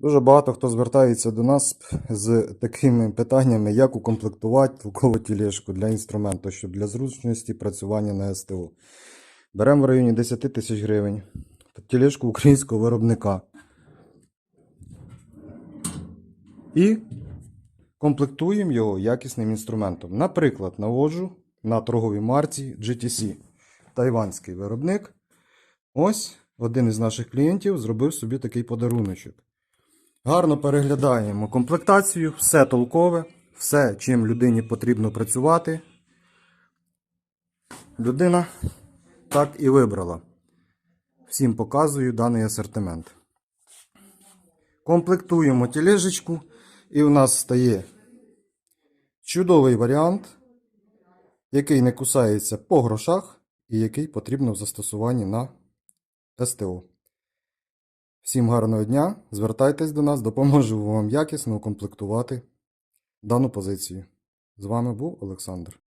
Дуже багато хто звертається до нас з такими питаннями, як укомплектувати толкову тілешку для інструменту, щоб для зручності працювання на СТО. Беремо в районі 10 тисяч гривень. Тілешку українського виробника. І комплектуємо його якісним інструментом. Наприклад, наводжу на торговій марці GTC. Тайванський виробник. Ось один із наших клієнтів зробив собі такий подаруночок. Гарно переглядаємо комплектацію, все толкове, все, чим людині потрібно працювати. Людина так і вибрала. Всім показую даний асортимент. Комплектуємо тілежечку, і у нас стає чудовий варіант, який не кусається по грошах і який потрібно в застосуванні на СТО. Всім гарного дня! Звертайтесь до нас, допоможу вам якісно укомплектувати дану позицію. З вами був Олександр.